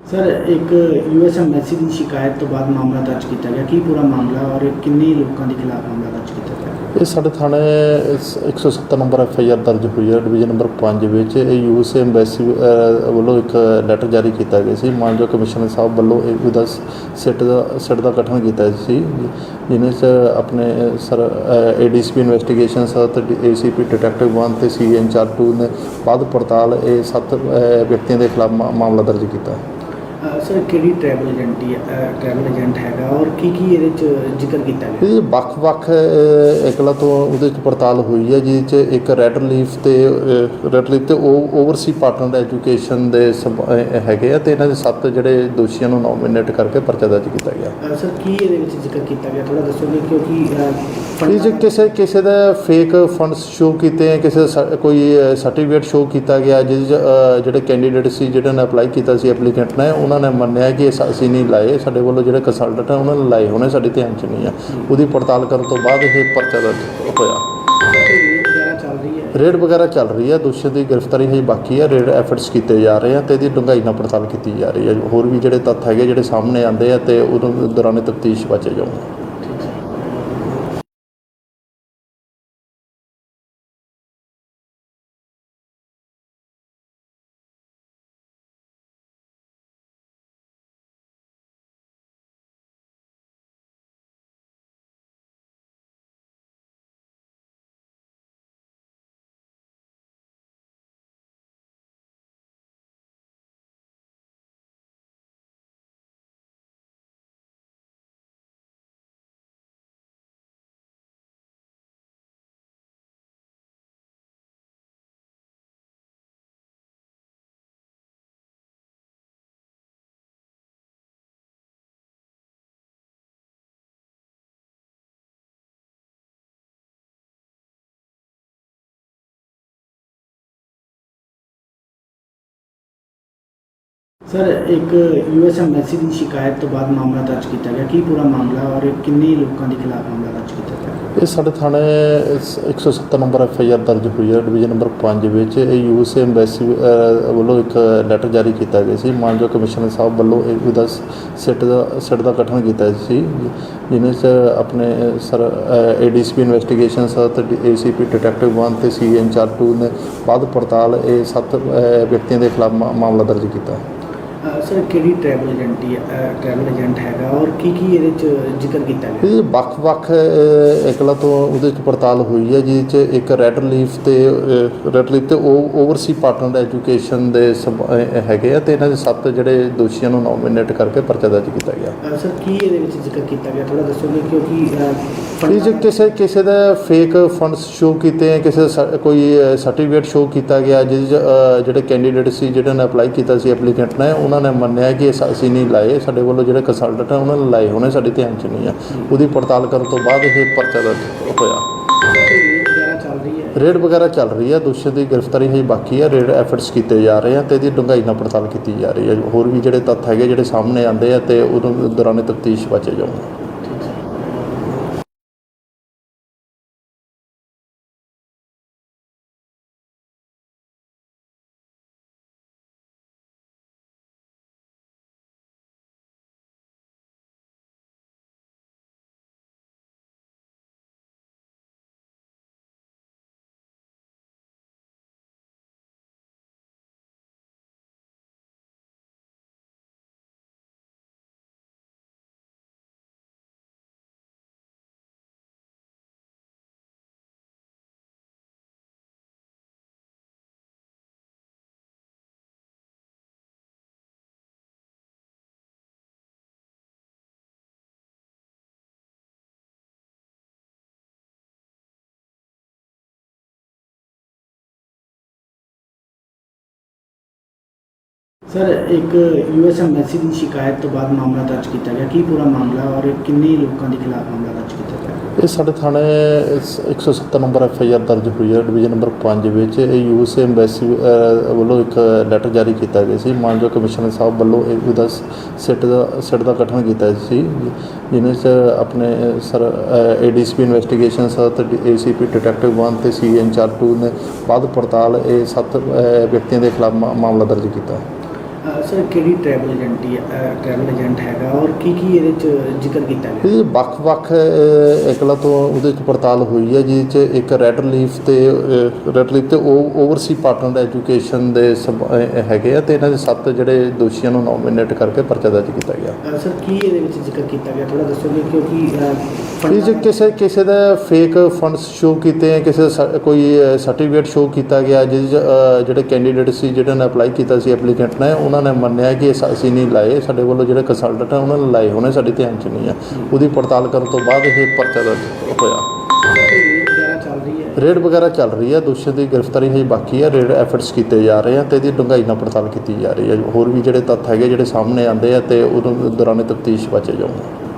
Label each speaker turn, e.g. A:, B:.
A: Sir ਇੱਕ US embassy ਦੀ ਸ਼ਿਕਾਇਤ ਤੋਂ ਬਾਅਦ ਮਾਮਲਾ ਦਰਜ ਕੀਤਾ ਗਿਆ। ਕੀ ਪੂਰਾ ਮਾਮਲਾ ਔਰ ਕਿੰਨੇ ਲੋਕਾਂ ਦੇ ਖਿਲਾਫ ਮਾਮਲਾ ਦਰਜ ਕੀਤਾ ਗਿਆ?
B: ਇਹ ਸਾਡੇ ਥਾਣੇ ਇਸ 170 ਨੰਬਰ ਐਫ ਆਈ ਆਰ ਦਰਜ ਹੋਈ ਹੈ ਡਿਵੀਜ਼ਨ ਨੰਬਰ 5 ਵਿੱਚ। ਇਹ ਯੂਐਸ ਐਮਬੈਸੀ ਅਹ, ਵੱਲੋਂ ਇੱਕ ਲੈਟਰ ਜਾਰੀ ਕੀਤਾ ਗਿਆ ਸੀ। ਮਾਨਯੋਗ ਕਮਿਸ਼ਨਰ ਸਾਹਿਬ ਵੱਲੋਂ ਇਹ ਉਹਦਾ ਸਿੱਟ ਦਾ ਸਿੱਟ ਦਾ ਗਠਨ ਕੀਤਾ ਸੀ। ਜਿਹਨੇ ਚ ਆਪਣੇ ਸਰ ਏਡੀਸੀਪੀ ਇਨਵੈਸਟੀਗੇਸ਼ਨਸ ਅਤੇ ਏਸੀਪੀ ਡਿਟੈਕਟਿਵ 1 ਤੇ ਸੀ ਇੰਚਾਰਜ 2 ਨੇ ਬਾਅਦ ਪੜਤਾਲ ਇਹ ਸੱਤ ਵਿਅਕਤੀਆਂ ਦੇ ਖਿਲਾਫ ਮਾ- ਮਾਮਲਾ ਦਰਜ ਕੀਤਾ।
A: uh, ਸਰ ਕਿਹੜੀ ਟਰੈਵਲ ਏਜੰਟੀ ਹੈ ਟਰੈਵਲ ਏਜੰਟ ਹੈਗਾ ਔਰ ਕੀ ਕੀ ਇਹਦੇ ਚ ਜ਼ਿਕਰ ਕੀਤਾ ਗਿਆ?
B: ਇਹ ਵੱਖ-ਵੱਖ ਇਕਲਾ ਤੋਂ ਉਹਦੇ ਚ ਪੜਤਾਲ ਹੋਈ ਹੈ ਜਿਹਦੇ ਚ ਇੱਕ ਰੈੱਡ ਲੀਫ ਤੇ ਰੈੱਡ ਲੀਫ ਤੇ ਓਵਰਸੀ ਪਾਰਟਨਰ ਐਜੂਕੇਸ਼ਨ ਦੇ ਹੈਗੇ ਆ ਤੇ ਇਹਨਾਂ ਦੇ ਸੱਤ ਜਿਹੜੇ ਦੋਸ਼ੀਆਂ ਨੂੰ ਨੋਮੀਨੇਟ ਕਰਕੇ ਪਰਚਾ ਦਰਜ ਕੀਤਾ ਗਿਆ।
A: ਸਰ ਕੀ ਇਹਦੇ ਵਿੱਚ ਜ਼ਿਕਰ ਕੀਤਾ ਗਿਆ? ਥੋੜਾ ਦੱਸੋਗੇ ਕਿਉਂਕਿ
B: ਇਹ ਕਿਸੇ ਕਿਸੇ ਦਾ ਫੇਕ ਫੰਡਸ ਸ਼ੋ ਕੀਤੇ ਆ ਕਿਸੇ ਕੋਈ ਸਰਟੀਫਿਕੇਟ ਸ਼ੋ ਕੀਤਾ ਗਿਆ ਜਿਹਦੇ ਜਿਹੜੇ ਕੈਂਡੀਡੇਟ ਸੀ ਜਿਹਨਾਂ ਨੇ ਅਪਲਾਈ ਕੀਤਾ ਸੀ ਐਪਲੀਕੈਂਟ ਨੇ ਉਹਨਾਂ ਨੇ ਮੰਨਿਆ ਕਿ ਅਸੀਂ ਨਹੀਂ ਲਾਏ। ਸਾਡੇ ਵੱਲੋਂ ਜਿਹੜੇ ਕੰਸਲਟੈਂਟ ਆ ਉਹਨਾਂ ਨੇ ਲਾਏ ਹੋਣੇ ਸਾਡੇ ਧਿਆਨ 'ਚ ਨਹੀਂ ਆ। ਉਹਦੀ ਪੜਤਾਲ ਕਰਨ ਤੋਂ ਬਾਅਦ ਇਹ ਪਰਚਾ ਦਰਜ ਹੋਇਆ।
A: ਕੋਈ ਰੇਡ ਵਗੈਰਾ ਚੱਲ ਰਹੀ ਹੈ
B: ਰੇਡ ਵਗੈਰਾ ਚੱਲ ਰਹੀ ਹੈ ਦੋਸ਼ੀ ਦੀ ਗ੍ਰਿਫਤਾਰੀ ਹਜੇ ਬਾਕੀ ਹੈ ਰੇਡ ਐਫਰਟਸ ਕੀਤੇ ਜਾ ਰਹੇ ਆ ਤੇ ਇਹਦੀ ਡੂੰਘਾਈ ਨਾਲ ਪੜਤਾਲ ਕੀਤੀ ਜਾ ਰਹੀ ਹੈ ਹੋਰ ਵੀ ਜਿਹੜੇ ਤੱਥ ਹੈਗੇ ਜਿਹੜੇ ਸਾਹਮਣੇ ਆਉਂਦੇ ਆ ਤੇ ਉਦੋਂ ਦੌਰਾਨੇ ਤਫਤੀਸ਼ ਬਚੇ ਜਾਊਗੇ।
A: ਸਰ ਇੱਕ ਯੂਐਸ ਐਮਬੈਸੀ ਦੀ ਸ਼ਿਕਾਇਤ ਤੋਂ ਬਾਅਦ ਮਾਮਲਾ ਦਰਜ ਕੀਤਾ ਗਿਆ। ਕੀ ਪੂਰਾ ਮਾਮਲਾ ਔਰ ਕਿੰਨੇ ਲੋਕਾਂ ਦੇ ਖਿਲਾਫ ਮਾਮਲਾ ਦਰਜ ਕੀਤਾ ਗਿਆ?
B: ਇਹ ਸਾਡੇ ਥਾਣੇ ਇਸ 170 ਨੰਬਰ ਐਫ ਆਈ ਆਰ ਦਰਜ ਹੋਈ ਹੈ ਡਿਵੀਜ਼ਨ ਨੰਬਰ 5 ਵਿੱਚ। ਇਹ ਯੂਐਸ ਐਮਬੈਸੀ ਅਹ, ਵੱਲੋਂ ਇੱਕ ਲੈਟਰ ਜਾਰੀ ਕੀਤਾ ਗਿਆ ਸੀ। ਮਾਨਯੋਗ ਕਮਿਸ਼ਨਰ ਸਾਹਿਬ ਵੱਲੋਂ ਇਹਦਾ ਸਿੱਟ ਦਾ ਸਿੱਟ ਦਾ ਗਠਨ ਕੀਤਾ ਸੀ। ਜਿਹਨੇ ਚ ਆਪਣੇ ਸਰ ਏਡੀਸੀਪੀ ਇਨਵੈਸਟੀਗੇਸ਼ਨਸ ਅਤੇ ਏਸੀਪੀ ਡਿਟੈਕਟਿਵ 1 ਤੇ ਸੀ ਇੰਚਾਰਜ 2 ਨੇ ਬਾਅਦ ਪੜਤਾਲ ਇਹ ਸੱਤ ਵਿਅਕਤੀਆਂ ਦੇ ਖਿਲਾਫ ਮਾ- ਮਾਮਲਾ ਦਰਜ ਕੀਤਾ।
A: uh, ਸਰ ਕਿਹੜੀ ਟਰੈਵਲ ਏਜੰਟੀ ਟਰੈਵਲ ਏਜੰਟ ਹੈਗਾ ਔਰ ਕੀ ਕੀ ਇਹਦੇ ਚ ਜ਼ਿਕਰ ਕੀਤਾ ਗਿਆ?
B: ਇਹ ਵੱਖ-ਵੱਖ ਇਕਲਾ ਤੋਂ ਉਹਦੇ ਚ ਪੜਤਾਲ ਹੋਈ ਹੈ ਜਿਹਦੇ ਚ ਇੱਕ ਰੈੱਡ ਲੀਫ ਤੇ ਰੈੱਡ ਲੀਫ ਤੇ ਓਵਰਸੀ ਪਾਰਟਨਰ ਐਜੂਕੇਸ਼ਨ ਦੇ ਹੈਗੇ ਆ ਤੇ ਇਹਨਾਂ ਦੇ ਸੱਤ ਜਿਹੜੇ ਦੋਸ਼ੀਆਂ ਨੂੰ ਨੋਮੀਨੇਟ ਕਰਕੇ ਪਰਚਾ ਦਰਜ ਕੀਤਾ ਗਿਆ।
A: ਸਰ ਕੀ ਇਹਦੇ ਵਿੱਚ ਜ਼ਿਕਰ ਕੀਤਾ ਗਿਆ? ਥੋੜਾ ਦੱਸੋਗੇ ਕਿਉਂਕਿ
B: ਇਹ ਕਿਸੇ ਕਿਸੇ ਦਾ ਫੇਕ ਫੰਡਸ ਸ਼ੋ ਕੀਤੇ ਆ ਕਿਸੇ ਕੋਈ ਸਰਟੀਫਿਕੇਟ ਸ਼ੋ ਕੀਤਾ ਗਿਆ ਜਿਹੜੇ ਕੈਂਡੀਡੇਟ ਸੀ ਜਿਹਨਾਂ ਨੇ ਅਪਲਾਈ ਕੀਤਾ ਸੀ ਐਪਲੀਕੈਂਟ ਨੇ ਉਹਨਾਂ ਨੇ ਮੰਨਿਆ ਕਿ ਇਹ ਅਸੀਂ ਨਹੀਂ ਲਾਏ, ਸਾਡੇ ਵੱਲੋਂ ਜਿਹੜੇ ਕੰਸਲਟੈਂਟ ਉਹਨਾਂ ਨੇ ਲਾਏ ਹੋਣੇ, ਸਾਡੇ ਧਿਆਨ 'ਚ ਨਹੀਂ ਆ। ਉਹਦੀ ਪੜਤਾਲ ਕਰਨ ਤੋਂ ਬਾਅਦ ਇਹ ਪਰਚਾ ਦਰਜ ਹੋਇਆ।
A: ਕੋਈ ਵਗੈਰਾ ਚੱਲ ਰਹੀ ਹੈ
B: ਰੇਡ ਵਗੈਰਾ ਚੱਲ ਰਹੀ ਹੈ ਦੋਸ਼ੀ ਦੀ ਗ੍ਰਿਫਤਾਰੀ ਹਜੇ ਬਾਕੀ ਹੈ ਰੇਡ ਐਫਰਟਸ ਕੀਤੇ ਜਾ ਰਹੇ ਆ ਤੇ ਇਹਦੀ ਡੂੰਘਾਈ ਨਾਲ ਪੜਤਾਲ ਕੀਤੀ ਜਾ ਰਹੀ ਹੈ ਹੋਰ ਵੀ ਜਿਹੜੇ ਤੱਥ ਹੈਗੇ, ਜਿਹੜੇ ਸਾਹਮਣੇ ਆਉਂਦੇ ਆ ਤੇ ਉਦੋਂ ਦੌਰਾਨੇ ਤਫਤੀਸ਼ ਬਚੇ ਜਾਊਗੇ।
A: ਸਰ ਇੱਕ ਯੂਐਸ ਐਮਬੈਸੀ ਦੀ ਸ਼ਿਕਾਇਤ ਤੋਂ ਬਾਅਦ ਮਾਮਲਾ ਦਰਜ ਕੀਤਾ ਗਿਆ। ਕੀ ਪੂਰਾ ਮਾਮਲਾ ਔਰ ਕਿੰਨੇ ਲੋਕਾਂ ਦੇ ਖਿਲਾਫ ਮਾਮਲਾ ਦਰਜ ਕੀਤਾ ਗਿਆ?
B: ਇਹ ਸਾਡੇ ਥਾਣੇ ਇਸ 170 ਨੰਬਰ ਐਫ ਆਈ ਆਰ ਦਰਜ ਹੋਈ ਹੈ ਡਿਵੀਜ਼ਨ ਨੰਬਰ 5 ਵਿੱਚ। ਇਹ ਯੂਐਸ ਐਮਬੈਸੀ ਅਹ, ਵੱਲੋਂ ਇੱਕ ਲੈਟਰ ਜਾਰੀ ਕੀਤਾ ਗਿਆ ਸੀ। ਮਾਨਯੋਗ ਕਮਿਸ਼ਨਰ ਸਾਹਿਬ ਵੱਲੋਂ ਇਹ ਉਹਦਾ ਸਿੱਟ ਦਾ ਸਿੱਟ ਦਾ ਗਠਨ ਕੀਤਾ ਸੀ। ਜਿਹਨੇ ਚ ਆਪਣੇ ਸਰ ਏਡੀਸੀਪੀ ਇਨਵੈਸਟੀਗੇਸ਼ਨਸ ਅਤੇ ਏਸੀਪੀ ਡਿਟੈਕਟਿਵ 1 ਤੇ ਸੀ ਇੰਚਾਰਜ 2 ਨੇ ਬਾਅਦ ਪੜਤਾਲ ਇਹ ਸੱਤ ਅਹ, ਵਿਅਕਤੀਆਂ ਦੇ ਖਿਲਾਫ ਮਾ- ਮਾਮਲਾ ਦਰਜ ਕੀਤਾ।
A: ਸਰ ਕਿਹੜੀ ਟਰੈਵਲ ਏਜੰਟੀ ਟਰੈਵਲ ਏਜੰਟ ਹੈਗਾ ਔਰ ਕੀ ਕੀ ਇਹਦੇ ਚ ਜ਼ਿਕਰ ਕੀਤਾ ਗਿਆ?
B: ਇਹ ਵੱਖ-ਵੱਖ ਇਕਲਾ ਤੋਂ ਉਹਦੇ ਚ ਪੜਤਾਲ ਹੋਈ ਹੈ ਜਿਹਦੇ ਚ ਇੱਕ ਰੈਡ ਰਿਲੀਫ ਤੇ ਰੈਡ ਰਿਲੀਫ ਤੇ ਓਵਰਸੀ ਪਾਰਟਨਰ ਐਜੂਕੇਸ਼ਨ ਦੇ ਹੈਗੇ ਆ ਤੇ ਇਹਨਾਂ ਦੇ ਸੱਤ ਜਿਹੜੇ ਦੋਸ਼ੀਆਂ ਨੂੰ ਨੋਮੀਨੇਟ ਕਰਕੇ ਪਰਚਾ ਦਰਜ ਕੀਤਾ ਗਿਆ।
A: ਸਰ ਕੀ ਇਹਦੇ ਵਿੱਚ ਜ਼ਿਕਰ ਕੀਤਾ ਗਿਆ? ਥੋੜਾ ਦੱਸੋਗੇ ਕਿਉਂਕਿ
B: ਇਹ ਜੇ ਕਿਸੇ ਕਿਸੇ ਦਾ ਫੇਕ ਫੰਡਸ ਸ਼ੋ ਕੀਤੇ ਆ ਕਿਸੇ ਕੋਈ ਸਰਟੀਫਿਕੇਟ ਸ਼ੋ ਕੀਤਾ ਗਿਆ ਜਿਹੜੇ ਕੈਂਡੀਡੇਟ ਸੀ ਜਿਹਨਾਂ ਨੇ ਅਪਲਾਈ ਕੀਤਾ ਸੀ ਐਪਲੀਕੈਂਟ ਨੇ ਉਹਨਾਂ ਨੇ ਮੰਨਿਆ ਕਿ ਇਹ ਅਸੀਂ ਨਹੀਂ ਲਾਏ, ਸਾਡੇ ਵੱਲੋਂ ਜਿਹੜੇ ਕੰਸਲਟੈਂਟ ਆ, ਉਹਨਾਂ ਨੇ ਲਾਏ ਹੋਣੇ, ਸਾਡੇ ਧਿਆਨ 'ਚ ਨਹੀਂ ਆ। ਉਹਦੀ ਪੜਤਾਲ ਕਰਨ ਤੋਂ ਬਾਅਦ ਇਹ ਪਰਚਾ ਦਰਜ ਹੋਇਆ।
A: ਰੇਡ ਵਗੈਰਾ ਚੱਲ ਰਹੀ ਹੈ
B: ਰੇਡ ਦੋਸ਼ੀ ਦੀ ਗ੍ਰਿਫਤਾਰੀ ਹਜੇ ਬਾਕੀ ਹੈ ਰੇਡ ਐਫਰਟਸ ਕੀਤੇ ਜਾ ਰਹੇ ਆ ਤੇ ਇਹਦੀ ਡੂੰਘਾਈ ਨਾਲ ਪੜਤਾਲ ਕੀਤੀ ਜਾ ਰਹੀ ਹੈ ਹੋਰ ਵੀ ਜਿਹੜੇ ਤੱਥ ਹੈਗੇ, ਜਿਹੜੇ ਸਾਹਮਣੇ ਆਉਂਦੇ ਆ ਤੇ ਉਹਨੂੰ ਦੌਰਾਨੇ ਤਫਤੀਸ਼ ਬਚੇ ਜਾਊਗੇ।